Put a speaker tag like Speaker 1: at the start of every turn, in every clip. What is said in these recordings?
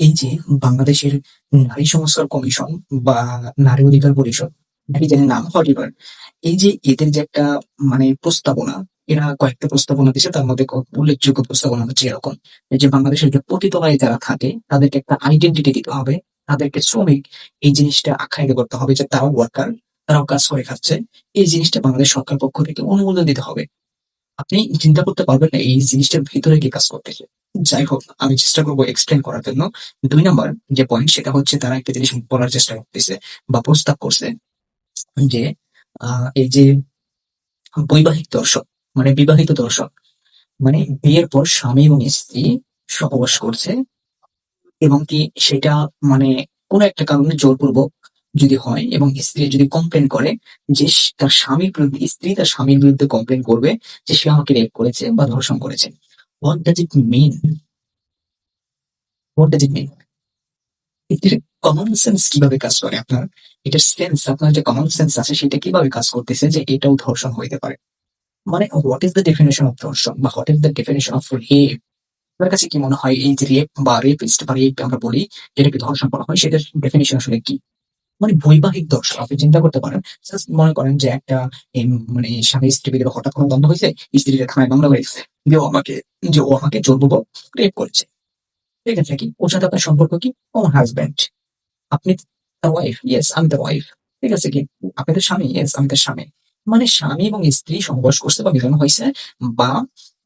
Speaker 1: এই যে বাংলাদেশের নারী সংস্কার কমিশন বা নারী অধিকার পরিষদ নাকি জানি নাম হটিবার এই যে এদের যে একটা মানে প্রস্তাবনা, এরা কয়েকটা প্রস্তাবনা দিচ্ছে তার মধ্যে উল্লেখযোগ্য প্রস্তাবনা হচ্ছে এরকম। এই যে বাংলাদেশের যে পতিতলায় যারা থাকে, তাদেরকে একটা আইডেন্টিটি দিতে হবে, তাদেরকে শ্রমিক এই জিনিসটা আখ্যায়িত করতে হবে যে তারাও ওয়ার্কার তারাও কাজ করে খাচ্ছে। এই জিনিসটা বাংলাদেশ সরকার পক্ষ থেকে অনুমোদন দিতে হবে। আপনি চিন্তা করতে পারবেন না এই জিনিসটার ভিতরে কি কাজ করতেছে। যাই হোক, আমি চেষ্টা করব এক্সপ্লেন করার জন্য। দুই নম্বর যে পয়েন্ট সেটা হচ্ছে তারা একটা জিনিস বলার চেষ্টা করতেছে বা প্রস্তাব করছে যে এই যে বৈবাহিক দর্শক মানে বিবাহিত দর্শক মানে বিয়ের পর স্বামী এবং স্ত্রী সহবাস করছে এবং কি সেটা মানে কোনো একটা কারণে জোরপূর্বক যদি হয় এবং স্ত্রী যদি কমপ্লেন করে যে তার স্বামীর বিরুদ্ধে, স্ত্রী তার স্বামীর বিরুদ্ধে কমপ্লেন করবে যে সে আমাকে রেপ করেছে বা ধর্ষণ করেছে। What does it mean what does it mean এটির কমন সেন্স কীভাবে কাজ করে আপনার? এটার সেন্স আপনার যে কমন সেন্স আছে, সেটা কীভাবে কাজ করতেছে যে এটাও ধর্ষণ হইতে পারে? মানে what is the definition of ধর্ষণ? বা what is the definition of rape আপনার কাছে কি মনে হয় এই যে রেপ বা রেপিস্ট বা রেপ আমরা বলি যেটাকে ধর্ষণ করা হয়? সেটার ডেফিনেশন আসলে কি? মানে বৈবাহিক দর্শন আপনি চিন্তা করতে পারেন মনে করেন যে একটা মানে স্বামী স্ত্রী হঠাৎ কোনো দ্বন্দ্ব হয়েছে স্ত্রীর থানায় মামলা দিচ্ছে যে ও আমাকে, যে ও আমাকে জোরপূর্বক রেপ করেছে। ঠিক আছে, কি? ওর সাথে আপনার সম্পর্ক কি? ও আমার হাজব্যান্ড আপনি তার ওয়াইফ ইয়েস আমি তার ওয়াইফ ঠিক আছে, কি? আপনি তার স্বামী ইয়েস আমি তার স্বামী। মানে স্বামী এবং স্ত্রী সংঘর্ষ করছে বা মিলন হয়েছে বা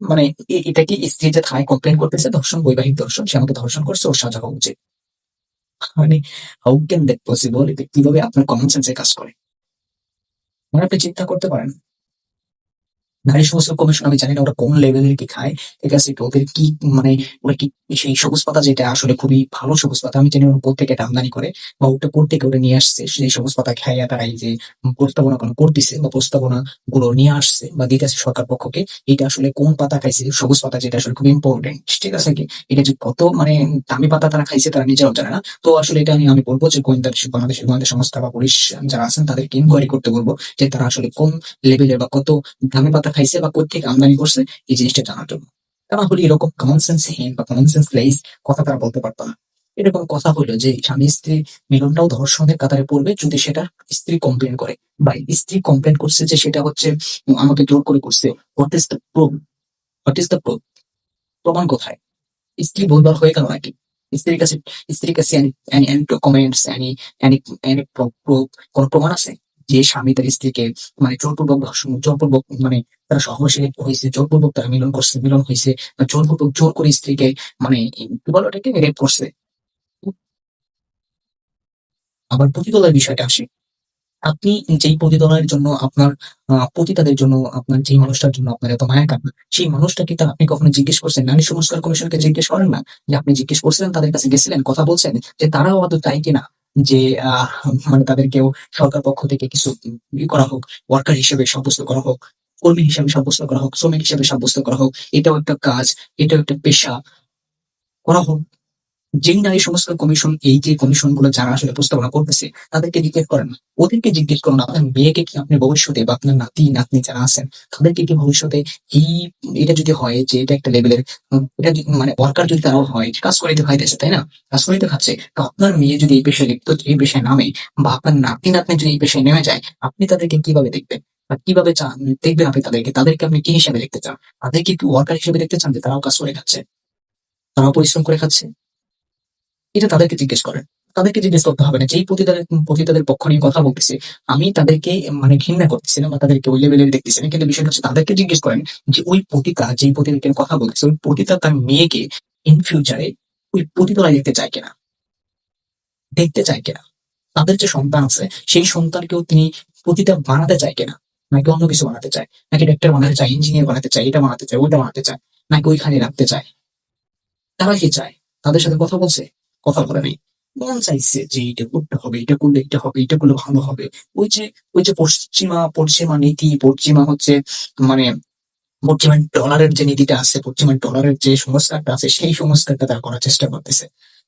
Speaker 1: মানে এটা কি স্ত্রী যে থানায় কমপ্লেন করতেছে? ধর্ষণ, বৈবাহিক ধর্ষণ, সে আমাকে ধর্ষণ করছে, ওর সাজা হওয়া উচিত। মানে হাউ ক্যান দ্যাট পসিবল এটা কীভাবে আপনার কমন সেন্সে কাজ করে? মানে আপনি চিন্তা করতে পারেন। নারী সংস্কার কমিশন আমি জানি না ওরা কোন লেভেলের কি খায়। ঠিক আছে ওদের কি মানে ওরা কি সেই সবুজ পাতা যেটা আসলে খুবই ভালো সবুজ পাতা, আমি জানি ওরা কোথেকে এটা আমদানি করে বা ওটা কোথেকে ওরা নিয়ে আসছে। সেই সবুজ পাতা খাইয়া তারা এই যে প্রস্তাবনা কোনো করতেছে বা প্রস্তাবনা গুলো নিয়ে আসছে বা দিতেছে সরকার পক্ষকে, এটা আসলে কোন পাতা খাইছে? সবুজ পাতা যেটা আসলে খুব ইম্পর্টেন্ট ঠিক আছে কি? এটা যে কত মানে দামি পাতা তারা খাইছে তারা নিজেরাও জানে না। তো আসলে এটা আমি আমি বলব যে গোয়েন্দা বাংলাদেশের গোয়েন্দা সংস্থা বা পুলিশ যারা আছেন তাদেরকে ইনকোয়ারি করতে বলব যে তারা আসলে কোন লেভেলের বা কত দামি পাতা খাইছে বা কোথেকে আমদানি করছে, এই জিনিসটা জানার জন্য। না হলে এরকম কমন সেন্স হীন বা কমন সেন্স লেস কথা তারা বলতে পারতো না। এরকম কথা হলো যে স্বামী স্ত্রী মিলনটাও ধর্ষণের কাতারে পড়বে যদি সেটা স্ত্রী কমপ্লেন করে। বা স্ত্রী কমপ্লেন করছে যে সেটা হচ্ছে আমাকে জোর করে করছে। What is the proof what is the proof প্রমাণ কোথায়? স্ত্রী বলবার হয়ে গেল নাকি? স্ত্রীর কাছে স্ত্রীর কাছে any any documents any any any proof কোন প্রমাণ আছে? যে স্বামী তার স্ত্রীকে মানে জোরপূর্বক ধর্ষণ, জোরপূর্বক মানে তারা সহবাসী হয়েছে, জোরপূর্বক তারা মিলন করছে, মিলন হয়েছে জোরপূর্বক জোর করে স্ত্রীকে মানে কি বলো ওটাকে? রেপ করছে। আবার পতিতলার বিষয়টা আসে। আপনি যেই পতিতলার জন্য আপনার পতিতাদের জন্য, আপনার যেই মানুষটার জন্য আপনার এত মায়া কান্না সেই মানুষটাকে তার আপনি কখনো জিজ্ঞেস করছেন? নারী সংস্কার কমিশনকে জিজ্ঞেস করেন না যে আপনি জিজ্ঞেস করছিলেন, তাদের কাছে গেছিলেন, কথা বলছেন যে তারাও আদৌ চাই কিনা? যে মানে তাদেরকেও সরকার পক্ষ থেকে কিছু ইয়ে করা হোক ওয়ার্কার হিসেবে সাব্যস্ত করা হোক, কর্মী হিসেবে সাব্যস্ত করা হোক, শ্রমিক হিসেবে সাব্যস্ত করা হোক, এটাও একটা কাজ, এটাও একটা পেশা। করা হোক। যেই নারী সংস্কার কমিশন এই যে কমিশনগুলো যারা আসলে প্রস্তাবনা করতেছে, তাদেরকে জিজ্ঞেস করেন ওদেরকে জিজ্ঞেস করুন, আপনার মেয়েকে কি আপনি ভবিষ্যতে বা আপনার নাতি, নাতনি যারা আছেন, তাদেরকে কি ভবিষ্যতে এই, এটা যদি হয় যে এটা একটা লেভেলের এটা মানে ওয়ার্কার যদি তারাও হয় কাজ করিতে খাইতেছে তাই না? কাজ করিতে খাচ্ছে তো আপনার মেয়ে যদি এই পেশায় লিপ্ত, এই পেশায় নামে বা আপনার নাতি, নাতনি যদি এই পেশায় নেমে যায়, আপনি তাদেরকে কীভাবে দেখবেন? বা কীভাবে চান? দেখবেন আপনি তাদেরকে তাদেরকে আপনি কি হিসেবে দেখতে চান? তাদেরকে কি ওয়ার্কার হিসেবে দেখতে চান যে তারাও কাজ করে খাচ্ছে? তারাও পরিশ্রম করে খাচ্ছে? এটা তাদেরকে জিজ্ঞেস করেন তাদেরকে জিজ্ঞেস করতে হবে না যেই পতিতাদের পতিতাদের পক্ষ নিয়ে কথা বলতেছে। আমি তাদেরকে মানে ঘৃণা করতেছি না বা তাদেরকে ওই লেভেলের দেখতেছি না। কিন্তু বিষয়টা হচ্ছে তাদেরকে জিজ্ঞেস করেন যে ওই পতিতা, যেই পতিতাকে কথা বলতেছে, ওই পতিতা তার মেয়েকে ইন ফিউচারে ওই পতিতলায় দেখতে চায় কিনা? দেখতে চায় কিনা? তাদের যে সন্তান আছে, সেই সন্তানকেও তিনি পতিতা বানাতে চায় কিনা? নাকি অন্য কিছু বানাতে চায়? নাকি ডাক্তার বানাতে চায়? ইঞ্জিনিয়ার বানাতে চায়? এটা বানাতে চায়? ওইটা বানাতে চায়? নাকি ওইখানে রাখতে চায়? তারা কি চায়? তাদের সাথে কথা বলছে? কথা বলে নেই। মন চাইছে যে এটা করতে হবে এটা করলে এটা হবে এটা করলে ভালো হবে। ওই যে ওই যে পশ্চিমা পশ্চিমা নীতি, পশ্চিমা হচ্ছে মানে পশ্চিমা ডলারের যে নীতিটা আছে, পশ্চিমা ডলারের যে সংস্কারটা আছে, সেই সংস্কারটা তারা করার চেষ্টা করতেছে।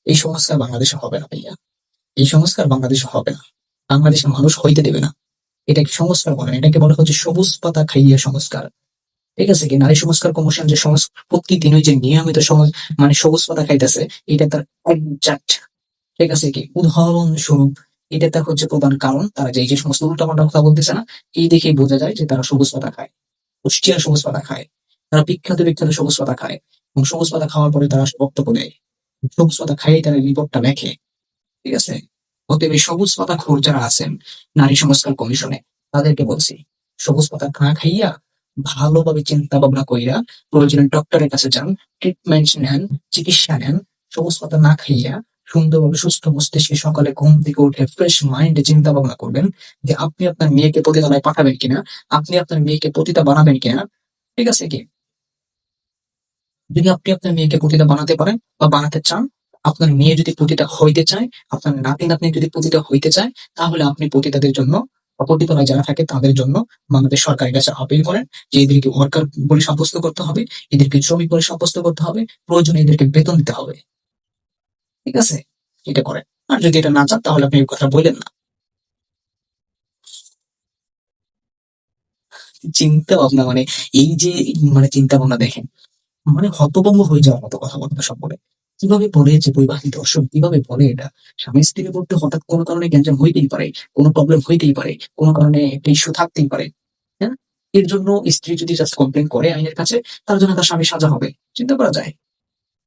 Speaker 1: এই সংস্কার বাংলাদেশে হবে না ভাইয়া। এই সংস্কার বাংলাদেশে হবে না। বাংলাদেশের মানুষ হইতে দেবে না। এটাকে সংস্কার বলে এটাকে বলা হচ্ছে সবুজ পাতা খাইয়া সংস্কার। ঠিক আছে কি? নারী সংস্কার কমিশন যে সমাজ প্রতিদিনই যে নিয়মিত সমাজ মানে সবুজ পাতা খাইতেছে, এটা তার একজাক্ট ঠিক আছে কি? উদাহরণস্বরূপ, এটা তার হচ্ছে প্রধান কারণ। তারা যে এই যে সমস্ত উল্টাপাল্টা কথা বলতেছে না, এই দেখেই বোঝা যায় যে তারা সবুজ পাতা খায়, কুষ্টিয়ার সবুজ পাতা খায়, তারা বিখ্যাত বিখ্যাত সবুজ পাতা খায় এবং সবুজ পাতা খাওয়ার পরে তারা বক্তব্য দেয়। সবুজ পাতা খাইয়ে তারা রিপোর্টটা লেখে, ঠিক আছে? অতএব এই সবুজ পাতা খোর যারা আছেন, নারী সংস্কার কমিশনে, তাদেরকে বলছি সবুজ পাতা না খাইয়া ভালোভাবে চিন্তা ভাবনা কইরা প্রয়োজনে ডক্টরের কাছে যান ট্রিটমেন্ট নেন, চিকিৎসা নেন সবুজ পাতা না খাইয়া সুন্দরভাবে সুস্থ মস্তিষ্কে সকালে ঘুম থেকে উঠে ফ্রেশ মাইন্ডে চিন্তা ভাবনা করবেন যে আপনি আপনার মেয়েকে পতিতালয় পাঠাবেন কিনা, আপনি আপনার মেয়েকে পতিতা বানাবেন কিনা, ঠিক আছে কি? যদি আপনি আপনার মেয়েকে পতিতা বানাতে পারেন বা বানাতে চান, আপনার মেয়ে যদি পতিতা হইতে চায়, আপনার নাতি নাতনি যদি পতিতা হইতে চায়, তাহলে আপনি পতিতাদের জন্য বা পতিতালয় যারা থাকে তাদের জন্য বাংলাদেশ সরকারের কাছে আপিল করেন যে এদেরকে ওয়ার্কার বলে সাব্যস্ত করতে হবে, এদেরকে শ্রমিক বলে সাব্যস্ত করতে হবে, প্রয়োজনে এদেরকে বেতন দিতে হবে। ঠিক আছে? এটা করেন। আর যদি এটা না চান, তাহলে আপনি এই কথা বললেন না। চিন্তা ভাবনা মানে এই যে মানে চিন্তা ভাবনা দেখেন মানে হতভম্ব হয়ে যাওয়ার মতো কথা বলতে সব বলে। কীভাবে বলে যে বৈবাহিক দর্শন? কীভাবে বলে এটা? স্বামী স্ত্রীর মধ্যে হঠাৎ কোনো কারণে গ্যাঞ্জাম হইতেই পারে, কোনো প্রবলেম হইতেই পারে, কোনো কারণে একটা ইস্যু থাকতেই পারে হ্যাঁ? এর জন্য স্ত্রী যদি জাস্ট কমপ্লেন করে আইনের কাছে, তার জন্য তার স্বামী সাজা হবে। চিন্তা করা যায়।